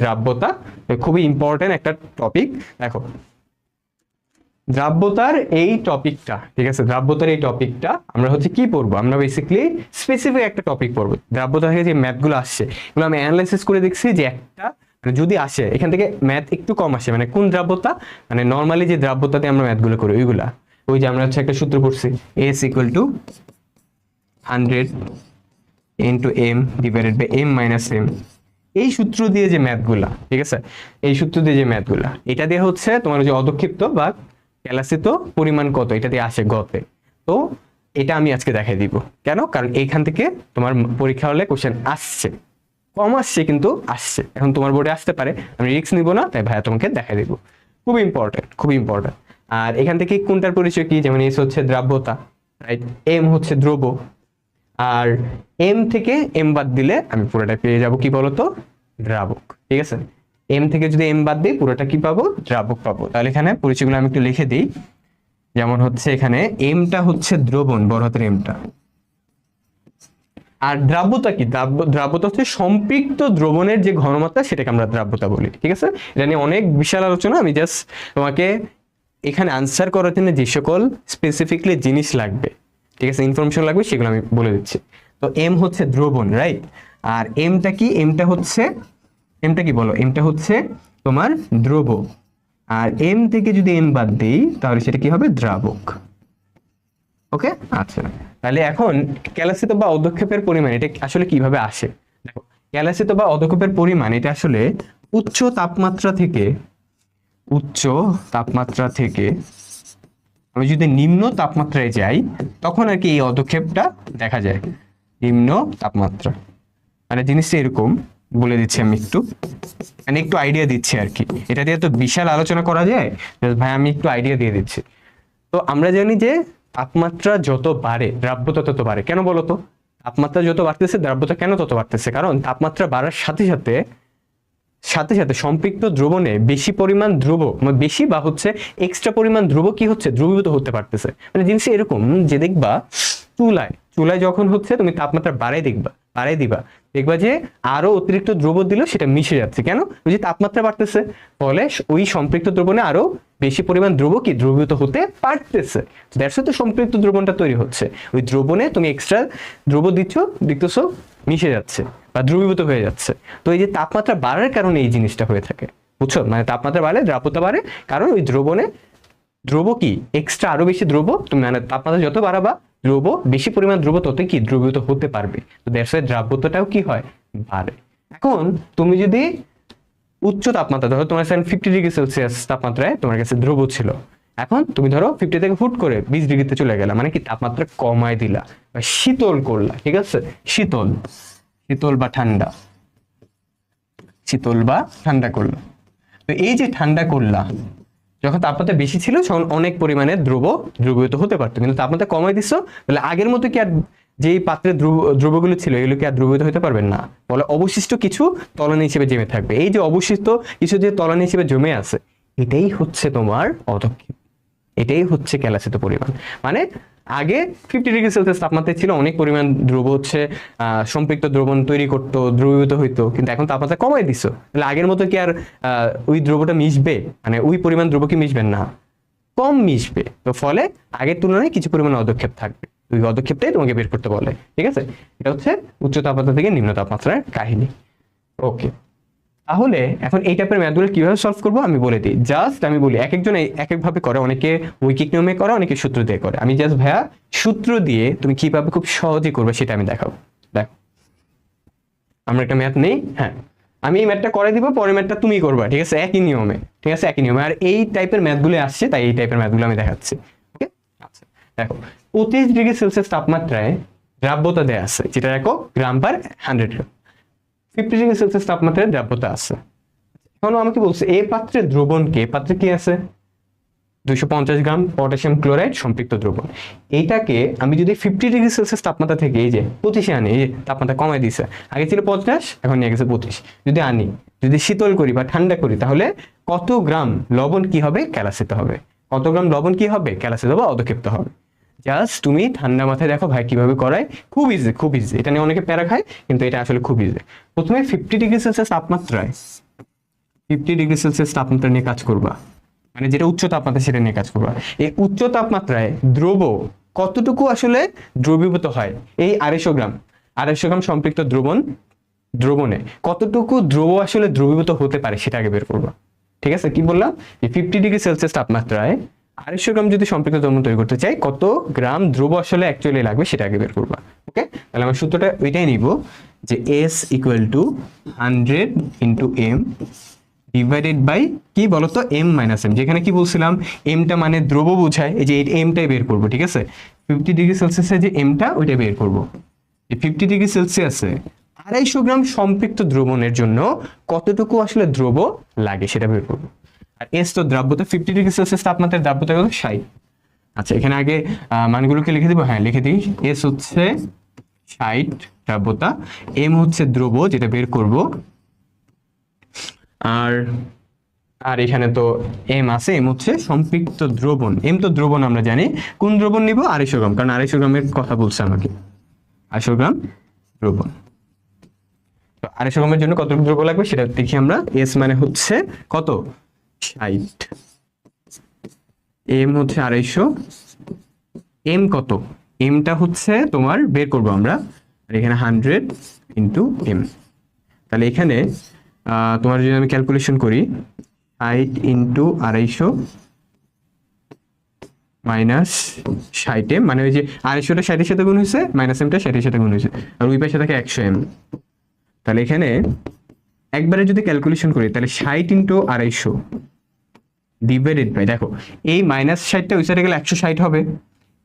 দ্রাব্যতা খুবই ইম্পর্টেন্ট একটা টপিক দেখো, দ্রাব্যতার এই টপিকটা ঠিক আছে? দ্রাব্যতার এই টপিকটা আমরা হচ্ছে কি পড়ব? আমরা বেসিক্যালি স্পেসিফিক একটা টপিক পড়ব। দ্রাব্যতা থেকে যে ম্যাথগুলো আসছে, এগুলো আমি অ্যানালাইসিস করে দেখছি যে একটা মানে যদি আসে, এখান থেকে ম্যাথ একটু কম আসে মানে কোন দ্রাব্যতা? মানে নর্মালি যে দ্রাব্যতাতে আমরা ম্যাথগুলো করি, ওইগুলা। ওই যে আমরা হচ্ছে একটা সূত্র পড়ছি S equal to hundred into M divided by M minus M এই সূত্র দিয়ে যে ম্যাথগুলা, ঠিক আছে? এই সূত্র দিয়ে যে ম্যাথগুলা, এটা দিয়ে হচ্ছে তোমার যে অধক্ষিপ্ত বা ক্যালাসিত পরিমাণ কত, এটা দিয়ে আসে গতে। তো এটা আমি আজকে দেখাই দিব। কেন? কারণ এইখান থেকে তোমার পরীক্ষা হলে কোশ্চেন আসছে। কম আসছে কিন্তু আসছে। এখন তোমার বোর্ডে আসতে পারে। আমি রিস্ক নিব না, তাই ভাইয়া তোমাকে দেখাই দিব। খুব ইম্পর্টেন্ট খুব ইম্পর্টেন্ট আর এখান থেকে কোনটার পরিচয় কি? যেমন এস হচ্ছে দ্রাব্যতা রাইট এম হচ্ছে দ্রব্য। আর এম থেকে এম বাদ দিলে আমি পুরোটা পেয়ে যাব কি বলতো? দ্রাবক। ঠিক আছে? এম থেকে যদি এম বাদ দিই, পুরোটা কি পাবো? দ্রাবক পাবো। তাহলে এখানে পরিচয়গুলো আমি একটু লিখে দিই। যেমন হচ্ছে এখানে এমটা হচ্ছে দ্রবণ, বড় হাতের এমটা আর দ্রাব্যতা কি? দ্রাব্য- দ্রাব্যতা হচ্ছে সম্পৃক্ত দ্রবণের যে ঘনমাত্রা, সেটাকে আমরা দ্রাব্যতা বলি। ঠিক আছে? এটা নিয়ে অনেক বিশাল আলোচনা। আমি জাস্ট তোমাকে এখানে আনসার করার জন্য যে সকল স্পেসিফিকলি জিনিস লাগবে। ঠিক আছে ইনফরমেশন লাগবে, সেগুলো আমি বলে দিচ্ছি। তো এম হচ্ছে দ্রবণ রাইট আর এমটা কি? এমটা হচ্ছে এমটা কি বলো? এমটা হচ্ছে তোমার দ্রব। আর এম থেকে যদি এম বাদ দিই, তাহলে সেটা কি হবে? দ্রাবক। ওকে আচ্ছা। তাহলে এখন ক্যালাসিত বা অদক্ষেপের পরিমাণ, এটা আসলে কীভাবে আসে? দেখো, ক্যালাসিত বা অদক্ষেপের পরিমাণ, এটা আসলে উচ্চ তাপমাত্রা থেকে, উচ্চ তাপমাত্রা থেকে আমি যদি নিম্ন তাপমাত্রায় যাই, তখন আর কি এই অদক্ষেপটা দেখা যায়। নিম্ন তাপমাত্রা। মানে জিনিসটা এরকম, বলে দিচ্ছি আমি একটু। মানে একটু আইডিয়া দিচ্ছি আর কি। এটা দিয়ে তো বিশাল আলোচনা করা যায়। ভাই, আমি একটু আইডিয়া দিয়ে দিচ্ছি। তো আমরা জানি যে তাপমাত্রা যত বাড়ে, দ্রাব্যতা তত বাড়ে। কেন বলো তো তাপমাত্রা যত বাড়তেছে, দ্রাব্যতা কেন তত বাড়তেছে? কারণ তাপমাত্রা বাড়ার সাথে সাথে সাথে সাথে সম্পৃক্ত দ্রবণে বেশি পরিমাণ ধ্রুব মানে বেশি বা হচ্ছে এক্সট্রা পরিমাণ ধ্রুব কি হচ্ছে? দ্রবীভূত হতে পারতেছে। মানে জিনিস এরকম যে দেখবা, চুলায় চুলায় যখন হচ্ছে তুমি তাপমাত্রা বাড়াই দেখবা, বাড়াই দিবা দেখবা যে আরও অতিরিক্ত দ্রব দিলেও সেটা মিশে যাচ্ছে। কেন? ওই যে তাপমাত্রা বাড়তেছে, ফলে ওই সম্পৃক্ত দ্রবণে আরও বেশি পরিমাণ দ্রব কি দ্রবীভূত হতে পারতেছে। দ্যাটস তো সম্পৃক্ত দ্রবণটা তৈরি হচ্ছে। ওই দ্রবণে তুমি এক্সট্রা দ্রব দিচ্ছ, দেখতেছো মিশে যাচ্ছে বা দ্রবীভূত হয়ে যাচ্ছে। তো এই যে তাপমাত্রা বাড়ার কারণে এই জিনিসটা হয়ে থাকে, বুঝছ? মানে তাপমাত্রা বাড়লে দ্রাব্যতা বাড়ে, কারণ ওই দ্রবণে দ্রব কি? এক্সট্রা আরও বেশি দ্রব তুমি মানে তাপমাত্রা যত বাড়াবা দ্রব বেশি পরিমাণ দ্রব তত কি দ্রবীভূত হতে পারবে? তো দ্যাটস ওয়াই দ্রাব্যতাটাও কি হয়? বাড়ে। এখন তুমি যদি উচ্চ তাপমাত্রা, ধরো তোমার ফিফটি ডিগ্রি সেলসিয়াস তাপমাত্রায় তোমার কাছে দ্রব ছিল। এখন তুমি ধরো ফিফটি থেকে ফুট করে বিশ ডিগ্রিতে চলে গেলা মানে কি তাপমাত্রা কমায় দিলা। বা শীতল করলা, ঠিক আছে? শীতল। শীতল বা ঠান্ডা। শীতল বা ঠান্ডা করলা। তো এই যে ঠান্ডা করলা যখন তাপমাত্রা বেশি ছিল, তখন অনেক পরিমাণে দ্রব দ্রবীভূত হতে পারতো। কিন্তু তাপমাত্রা কমাই দিচ্ছ, তাহলে আগের মতো কি আর যেই পাত্রে দ্রব দ্রবগুলো ছিল এগুলো কি আর দ্রবীভূত হতে পারবেন না। বলে অবশিষ্ট কিছু তলানি হিসেবে জমে থাকবে। এই যে অবশিষ্ট কিছু যে তলানি হিসেবে জমে আছে, এটাই হচ্ছে তোমার অধক্ষেপ। এটাই হচ্ছে ক্যালাসিত পরিমাণ। মানে আগে ফিফটি ডিগ্রি সেলসিয়াস তাপমাত্রায় ছিল, অনেক পরিমাণ দ্রব হচ্ছে সম্পৃক্ত দ্রবণ তৈরি করতো, দ্রবীভূত হইতো, কিন্তু এখন তাপমাত্রা কমাই দিছ। তাহলে আগের মতো কি আর ওই দ্রবটা মিশবে? মানে ওই পরিমাণ দ্রব কি মিশবে না। কম মিশবে। তো ফলে আগের তুলনায় কিছু পরিমাণ অদক্ষেপ থাকবে। ওই অদক্ষেপটাই তোমাকে বের করতে বলে। ঠিক আছে? এটা হচ্ছে উচ্চ তাপমাত্রা থেকে নিম্ন তাপমাত্রার কাহিনী। ওকে তাহলে এখন এই টাইপের ম্যাথগুলো কীভাবে সলভ করব আমি বলে দিই। জাস্ট আমি বলি এক একজন এক একভাবে করে, অনেকে উইকিক নিয়মে করে, অনেকে সূত্র দিয়ে করে। আমি জাস্ট ভাইয়া সূত্র দিয়ে তুমি কীভাবে খুব সহজে করবে সেটা আমি দেখাবো। দেখো। আমরা একটা ম্যাথ নেই হ্যাঁ। আমি এই ম্যাথটা করে দিব, পরের ম্যাথটা তুমি করবা, ঠিক আছে? একই নিয়মে, ঠিক আছে? একই নিয়মে। আর এই টাইপের ম্যাথগুলো আসছে, তাই এই টাইপের ম্যাথগুলো আমি দেখাচ্ছি, ওকে? আচ্ছা দেখো। পঁচিশ ডিগ্রি সেলসিয়াস তাপমাত্রায় দ্রাব্যতা দেয়া আছে, যেটা দেখো gram per hundred gram fifty degree Celsius তাপমাত্রায় দ্রাব্যতা আছে। এখন আমাকে বলছে, এই পাত্রে দ্রবণকে, এই পাত্রে কি আছে? দুইশো পঞ্চাশ গ্রাম পটাশিয়াম ক্লোরাইড সম্পৃক্ত দ্রবণ। এইটাকে আমি যদি ফিফটি ডিগ্রি সেলসিয়াস তাপমাত্রা থেকে এই যে পঁচিশে আনি, এই যে তাপমাত্রা কমাই দিছে, আগে ছিল পঞ্চাশ, এখন নিয়ে গেছে পঁচিশ। যদি আনি, যদি শীতল করি বা ঠান্ডা করি, তাহলে কত গ্রাম লবণ কি হবে? ক্যালাসিত হবে। কত গ্রাম লবণ কি হবে? ক্যালাসিত বা অধক্ষিপ্ত হবে। জাস্ট তুমি ঠান্ডা মাথায় দেখো ভাই কীভাবে করায়। খুব ইজি খুব ইজি এটা নিয়ে অনেকে প্যারা খায়, কিন্তু এটা আসলে খুব ইজি প্রথমে ফিফটি ডিগ্রি সেলসিয়াস তাপমাত্রায় ফিফটি ডিগ্রি সেলসিয়াস তাপমাত্রা নিয়ে কাজ করবা। মানে যেটা উচ্চ তাপমাত্রা, সেটা নিয়ে কাজ করবা। এই উচ্চ তাপমাত্রায় দ্রব কতটুকু আসলে দ্রবীভূত হয়? এই আড়াইশো গ্রাম। আড়াইশো গ্রাম সম্পৃক্ত দ্রবণ, দ্রবণে কতটুকু দ্রব আসলে দ্রবীভূত হতে পারে, সেটা আগে বের করবা। ঠিক আছে? কি বললাম? ফিফটি ডিগ্রি সেলসিয়াস তাপমাত্রায় আড়াইশো গ্রাম যদি সম্পৃক্ত দ্রবণ তৈরি করতে চাই, কত গ্রাম দ্রব আসলে অ্যাকচুয়ালি লাগবে সেটা আগে বের করবা ওকে তাহলে আমার সূত্রটা ওইটাই নিব যে S equal to hundred into M divided by কি বলতো? এম মাইনাস এম যেখানে কি বলছিলাম এমটা মানে দ্রব বোঝায়, এই যে এমটাই বের করব, ঠিক আছে? ফিফটি ডিগ্রি সেলসিয়াসে যে এমটা ওইটা বের করব। যে ফিফটি ডিগ্রি সেলসিয়াসে আড়াইশো গ্রাম সম্পৃক্ত দ্রবণের জন্য কতটুকু আসলে দ্রব লাগে সেটা বের করব। আর এস তো দ্রাব্যতা ফিফটি ডিগ্রি সেলসিয়াস তাপমাত্রার দ্রাব্যতা কত ষাট। আচ্ছা এখানে আগে মানগুলোকে লিখে দিব? হ্যাঁ লিখে দিই। এস হচ্ছে ষাট দ্রাব্যতা এম হচ্ছে দ্রব যেটা বের করব। আর আর এখানে তো এম আছে এম হচ্ছে সম্পৃক্ত দ্রবণ। এম তো দ্রবণ আমরা জানি। কোন দ্রবণ নিব? আড়াইশো গ্রাম, কারণ আড়াইশো গ্রামের কথা বলছে আমাকে। আড়াইশো গ্রাম দ্রবণ। তো আড়াইশো গ্রামের জন্য কত দ্রব্য লাগবে সেটা দেখি আমরা। এস মানে হচ্ছে কত? ষাট। এম হচ্ছে আড়াইশো। এম কত? এমটা হচ্ছে তোমার বের করব আমরা। এখানে হান্ড্রেড ইন্টু এম। তাহলে এখানে তোমার যদি আমি ক্যালকুলেশন করি, ষাট ইন্টু আড়াইশো মাইনাস ষাট এম মানে ওই যে আড়াইশোটা ষাটের সাথে গুণ হয়েছে, মাইনাস এমটা ষাটের সাথে গুণ হয়েছে। আর ওই পাশে থাকে একশো এম। তাহলে এখানে একবারে যদি ক্যালকুলেশন করি, তাহলে ষাট ইন্টু আড়াইশো ডিভাইডেড বাই দেখো, এই মাইনাস ষাটটা ওই সাইডে গেলে একশো ষাট হবে,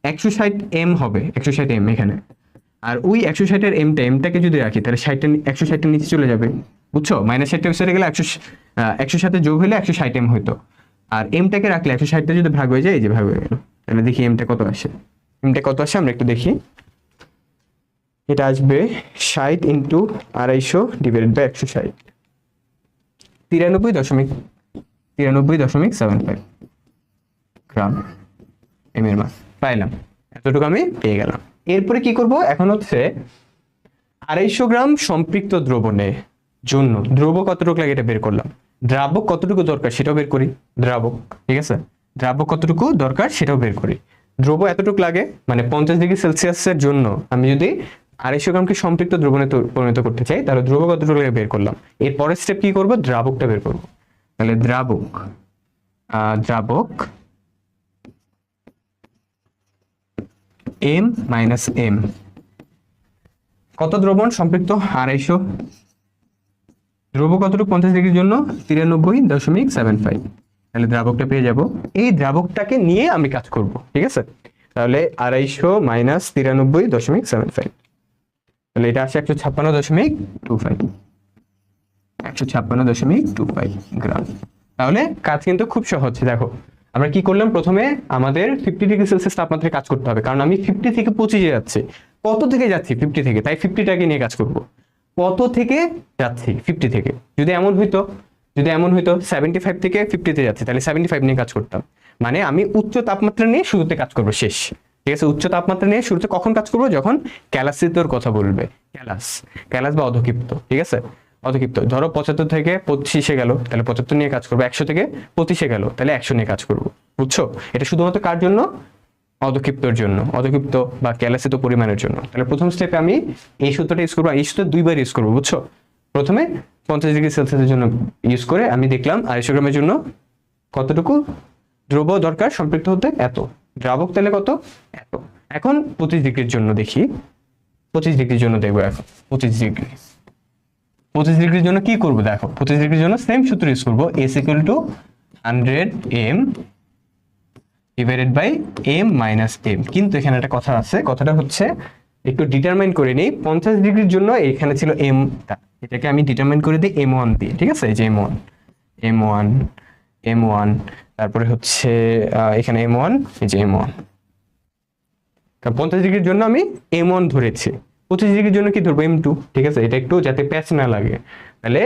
একশো ষাট এম হবে, একশো ষাট এম এখানে। আর ওই একশো ষাটের এমটা এমটাকে যদি রাখি, তাহলে ষাটটা একশো ষাটটা নিচে চলে যাবে, বুঝছ? মাইনাস ষাটটা ওই সাইডে গেলে একশো একশো সাথে যোগ হলে একশো ষাট এম হইতো। আর এমটাকে রাখলে একশো ষাটটা যদি ভাগ হয়ে যায়, এই যে ভাগ হয়ে গেল। তাহলে দেখি এমটা কত আসে। এমটা কত আসে? আমরা একটু দেখি। এটা আসবে ষাট ইন্টু আড়াইশো ডিভাইডেড বাই একশো ষাট। তিরানব্বই দশমিক তিরানব্বই দশমিক সেভেন ফাইভ গ্রাম এম এর মান পাইলাম। এতটুকু আমি পেয়ে গেলাম। এরপরে কি করব? এখন হচ্ছে আড়াইশো গ্রাম সম্পৃক্ত দ্রবণে জন্য দ্রব কতটুকু লাগে এটা বের করলাম। দ্রাবক কতটুকু দরকার সেটাও বের করি। দ্রাবক, ঠিক আছে? দ্রাবক কতটুকু দরকার সেটাও বের করি। দ্রব এতটুকু লাগে মানে পঞ্চাশ ডিগ্রি সেলসিয়াসের জন্য আমি যদি আড়াইশো গ্রামকে সম্পৃক্ত দ্রবণে পরিণত করতে চাই? তাহলে দ্রব কতটুকু বের করলাম। এর পরের স্টেপ কি করব? দ্রাবকটা বের করব। তাহলে দ্রাবক দ্রাবক এম মাইনাস এম কত দ্রবণ সম্পৃক্ত? আড়াইশো। দ্রব কতটুকু? পঞ্চাশ ডিগ্রির জন্য তিরানব্বই দশমিক সেভেন ফাইভ তাহলে দ্রাবকটা পেয়ে যাব। এই দ্রাবকটাকে নিয়ে আমি কাজ করব, ঠিক আছে? তাহলে আড়াইশো মাইনাস তিরানব্বই দশমিক সেভেন ফাইভ তাহলে এটা আসে একশো ছাপ্পান্ন দশমিক টু ফাইভ একশো ছাপ্পান্ন দশমিক টু ফাইভ গ্রাম। তাহলে কাজ কিন্তু খুব সহজ, দেখো। আমরা কি করলাম? প্রথমে আমাদের ফিফটি ডিগ্রি সেলসিয়াস তাপমাত্রায় কাজ করতে হবে। কারণ আমি ফিফটি থেকে পঁচিশে যাচ্ছি। কত থেকে যাচ্ছি ফিফটি থেকে? তাই ফিফটিটাকে নিয়ে কাজ করব। কত থেকে যাচ্ছি ফিফটি থেকে? যদি এমন হইতো, যদি এমন হইতো সেভেন্টি ফাইভ থেকে ফিফটিতে যাচ্ছি, তাহলে সেভেন্টি ফাইভ নিয়ে কাজ করতাম। মানে আমি উচ্চ তাপমাত্রা নিয়ে শুরুতে কাজ করব, শেষ। ঠিক আছে, উচ্চ তাপমাত্রা নিয়ে শুরুতে কখন কাজ করব? যখন ক্যালাসিতোর কথা বলবে। ক্যালাস ক্যালাস বা অধক্ষিপ্ত, ঠিক আছে? অধক্ষিপ্ত, ধরো পঁচাত্তর থেকে পঁচিশে গেল, তাহলে পঁচাত্তর নিয়ে কাজ করব, একশো থেকে পঁচিশে গেল, তাহলে একশো নিয়ে কাজ করব, বুঝছ? এটা শুধুমাত্র কার জন্য? অধক্ষিপ্তর জন্য, অধক্ষিপ্ত বা ক্যালাসিত পরিমাণের জন্য। তাহলে প্রথম স্টেপে আমি এই সূত্রটা ইউজ করব এই সূত্র দুইবার ইউজ করব, বুঝছ? প্রথমে পঞ্চাশ ডিগ্রি সেলসিয়াসের জন্য ইউজ করে আমি দেখলাম আড়াইশো গ্রামের জন্য কতটুকু? দ্রব্য দরকার সম্পৃক্ত হতে এত। দ্রাবক তেলে কত? এত। এখন পঁচিশ ডিগ্রির জন্য দেখি। পঁচিশ ডিগ্রির জন্য দেখব এখন। পঁচিশ ডিগ্রি। পঁচিশ ডিগ্রির জন্য কি করব দেখো? পঁচিশ ডিগ্রির জন্য সেম সূত্র ইউজ করব। S equal to hundred M divided by M minus M কিন্তু এখানে একটা কথা আছে। কথাটা হচ্ছে, একটু ডিটারমাইন করে নিই। পঞ্চাশ ডিগ্রির জন্য এখানে ছিল এম এটাকে আমি ডিটারমাইন করে দিই এম ওয়ান দিয়ে। ঠিক আছে? এই যে M one M one M one তারপরে হচ্ছে এখানে এম ওয়ান এই যে এম ওয়ান পঞ্চাশ ডিগ্রির জন্য আমি এম ওয়ান ধরেছি। পঁচিশ ডিগ্রির জন্য কি ধরবো? এম টু ঠিক আছে? এটা একটু যাতে প্যাচ না লাগে। তাহলে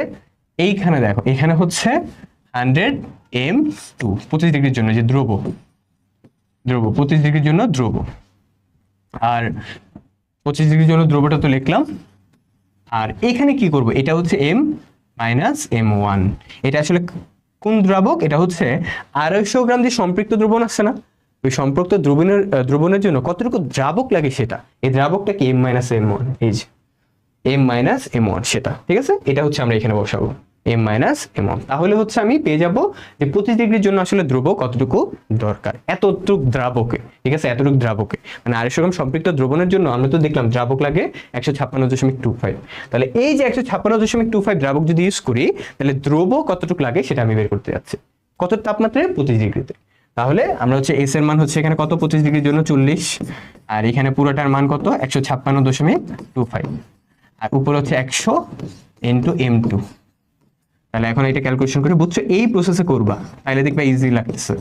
এইখানে দেখো, এখানে হচ্ছে হান্ড্রেড এম টু পঁচিশ ডিগ্রির জন্য, যে দ্রব দ্রব পঁচিশ ডিগ্রির জন্য দ্রব আর পঁচিশ ডিগ্রির জন্য দ্রবটা তো লিখলাম। আর এখানে কি করব? এটা হচ্ছে এম মাইনাস এম ওয়ান এটা আসলে কোন দ্রাবক? এটা হচ্ছে আড়াইশো গ্রাম যে সম্পৃক্ত দ্রবণ আছে না? ওই সম্পৃক্ত দ্রবণের দ্রবণের জন্য কতটুকু দ্রাবক লাগে সেটা? এই দ্রাবকটা কি এম মাইনাস এম ওয়ান এই যে এম মাইনাস এম ওয়ান সেটা, ঠিক আছে? এটা হচ্ছে আমরা এখানে বসাবো। এম মাইনাস এম ওয়ান তাহলে হচ্ছে আমি পেয়ে যাব যে পঁচিশ ডিগ্রির জন্য আসলে দ্রব কতটুকু দরকার? এতটুক দ্রাবকে ঠিক আছে? এতটুক দ্রাবকে মানে আড়াইশো গ্রাম সম্পৃক্ত দ্রবণের জন্য আমরা তো দেখলাম দ্রাবক লাগে একশো ছাপ্পান্ন দশমিক টু ফাইভ তাহলে এই যে একশো ছাপ্পান্ন দশমিক টু ফাইভ দ্রাবক যদি ইউজ করি, তাহলে দ্রব কতটুকু লাগে সেটা আমি বের করতে যাচ্ছি। কত তাপমাত্রায়? পঁচিশ ডিগ্রিতে। তাহলে আমরা হচ্ছে এস এর মান হচ্ছে এখানে কত? পঁচিশ ডিগ্রির জন্য চল্লিশ। আর এখানে পুরোটার মান কত? একশো ছাপ্পান্ন দশমিক টু ফাইভ আর উপর হচ্ছে একশো ইন্টু এম টু তাহলে এখন এটা ক্যালকুলেশন করে বুঝছ এই প্রসেসে করবা। তাহলে দেখবা ইজি লাগতেছে।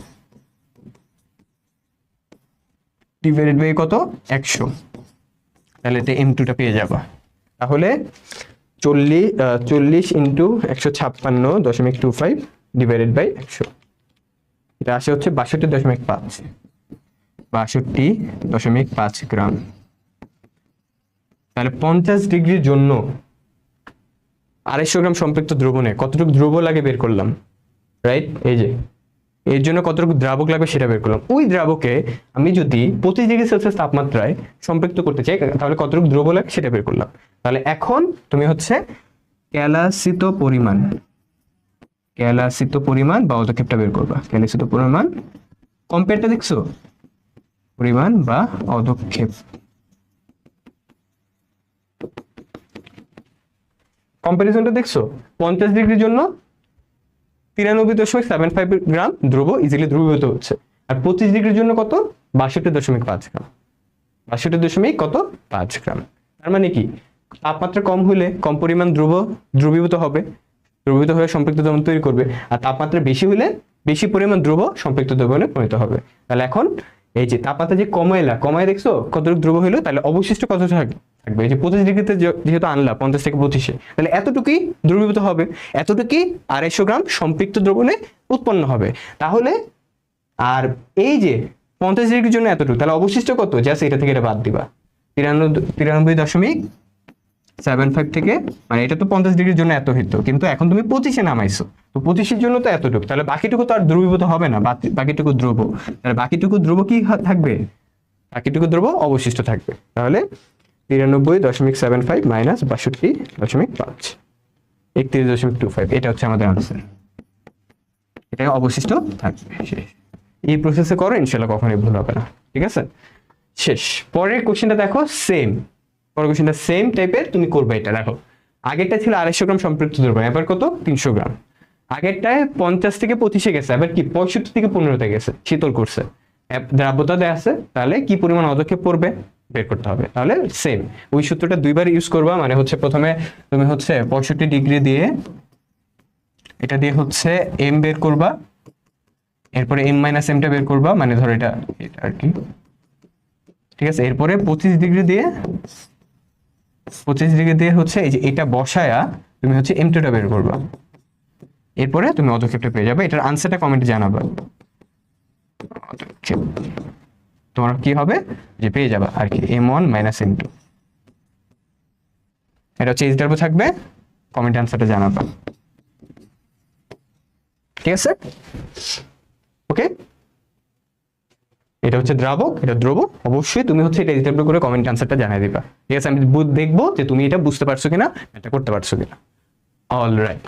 ডিভাইডেড বাই কত? একশো। তাহলে এটা এম টুটা পেয়ে যাবা। তাহলে চল্লিশ চল্লিশ ইন্টু একশো ছাপ্পান্ন দশমিক টু ফাইভ ডিভাইডেড বাই একশো। এটা আসে হচ্ছে বাষট্টি দশমিক পাঁচ। বাষট্টি দশমিক পাঁচ গ্রাম। তাহলে পঞ্চাশ ডিগ্রির জন্য আড়াইশো গ্রাম সম্পৃক্ত দ্রবণে কতটুকু দ্রব লাগে বের করলাম? রাইট এই যে। এর জন্য কতটুকু দ্রাবক লাগবে সেটা বের করলাম। ওই দ্রাবকে আমি যদি পঁচিশ ডিগ্রি সেলসিয়াস তাপমাত্রায় সম্পৃক্ত করতে চাই, তাহলে কতটুকু দ্রব লাগে সেটা বের করলাম। তাহলে এখন তুমি হচ্ছে ক্যালাসিত পরিমাণ ক্যালাসিত পরিমাণ বা পদক্ষেপটা বের করবা। ক্যালাসিত পরিমাণ কম্পেয়ারটা দেখছ? পরিমাণ বা পদক্ষেপ কম্পারিজনটা দেখছ? পঞ্চাশ ডিগ্রির জন্য তিরানব্বই দশমিক সেভেন ফাইভ গ্রাম দ্রব ইজিলি দ্রবীভূত হচ্ছে। আর পঁচিশ ডিগ্রির জন্য কত? বাষট্টি দশমিক পাঁচ গ্রাম। বাষট্টি দশমিক কত? পাঁচ গ্রাম। তার মানে কি? তাপমাত্রা কম হলে কম পরিমাণ দ্রব দ্রবীভূত হবে। দ্রবীভূত হয়ে সম্পৃক্ত দ্রবণ তৈরি করবে। আর তাপমাত্রা বেশি হলে বেশি পরিমাণ দ্রব সম্পৃক্ত দ্রবণে পরিণত হবে। তাহলে এখন এই যে তাপমাত্রা যে কমাইলা, কমায় দেখছ? কতটুকু দ্রব হলো তাহলে অবশিষ্ট কত থাকবে? থাকবে। এই যে পঁচিশ ডিগ্রিতে যেহেতু আনলা পঞ্চাশ থেকে পঁচিশে, তাহলে এতটুকুই দ্রবীভূত হবে। এতটুকুই আড়াইশো গ্রাম সম্পৃক্ত দ্রবণে উৎপন্ন হবে। তাহলে আর এই যে পঞ্চাশ ডিগ্রির জন্য এতটুকু, তাহলে অবশিষ্ট কত? জাস্ট এটা থেকে এটা বাদ দিবা। তিরানব্বই তিরানব্বই দশমিক সেভেন ফাইভ থেকে মানে এটা তো পঞ্চাশ ডিগ্রির জন্য এত হইতো কিন্তু এখন তুমি পঁচিশে নামাইছো। তো পঁচিশের জন্য তো এতটুকু, তাহলে বাকিটুকু তো আর দ্রবীভূত হবে না বাকিটুকু দ্রব তাহলে বাকিটুকু দ্রব কি থাকবে? বাকিটুকু দ্রব অবশিষ্ট থাকবে। তাহলে তিরানব্বই দশমিক সেভেন ফাইভ মাইনাস বাষট্টি দশমিক পাঁচ। একত্রিশ দশমিক টু ফাইভ এটা হচ্ছে আমাদের আনসার এটা অবশিষ্ট থাকবে এই প্রসেসে করো ইনশাল্লাহ কখনোই ভুল হবে না, ঠিক আছে? শেষ। পরের কোশ্চেনটা দেখো সেম পরের কোশ্চেনটা সেম টাইপের তুমি করবে এটা, দেখো। আগেরটা ছিল আড়াইশো গ্রাম সম্পৃক্ত দ্রব্য, এবার কত? তিনশো গ্রাম। আগেরটায় পঞ্চাশ থেকে পঁচিশে গেছে, এবার কি? পঁয়ষট্টি থেকে পনেরোতে গেছে, শীতল করছে। দ্রাব্যতা দেয়া আছে, তাহলে কি পরিমাণ পদক্ষেপ পড়বে বের করতে হবে। তাহলে সেম ওই সূত্রটা দুইবার ইউজ করবা মানে হচ্ছে প্রথমে তুমি হচ্ছে পঁয়ষট্টি ডিগ্রি দিয়ে এটা দিয়ে হচ্ছে এম বের করবা, এরপরে এম মাইনাস এমটা বের করবা মানে ধরো এটা আর কি। ঠিক আছে? এরপরে পঁচিশ ডিগ্রি দিয়ে, পঁচিশ ডিগ্রি দিয়ে হচ্ছে এই যে এটা বসায়া তুমি হচ্ছে এম টুটা বের করবা। এরপরে তুমি পদক্ষেপটা পেয়ে যাবে। এটার আনসারটা কমেন্টে জানাবা। পদক্ষেপ। তোমার কি হবে? যে পেয়ে যাবে আর কি। M one minus M two এটা হচ্ছে এইচ ডাব্লিউ থাকবে। কমেন্ট আনসারটা জানাবা। ঠিক আছে? ওকে এটা হচ্ছে দ্রাবক, এটা দ্রব। অবশ্যই তুমি হচ্ছে এটা রিটার্ন করে কমেন্ট আনসারটা জানিয়ে দিবা। ঠিক আছে? আমি দেখব যে তুমি এটা বুঝতে পারছ কিনা, এটা করতে পারছ কিনা। All right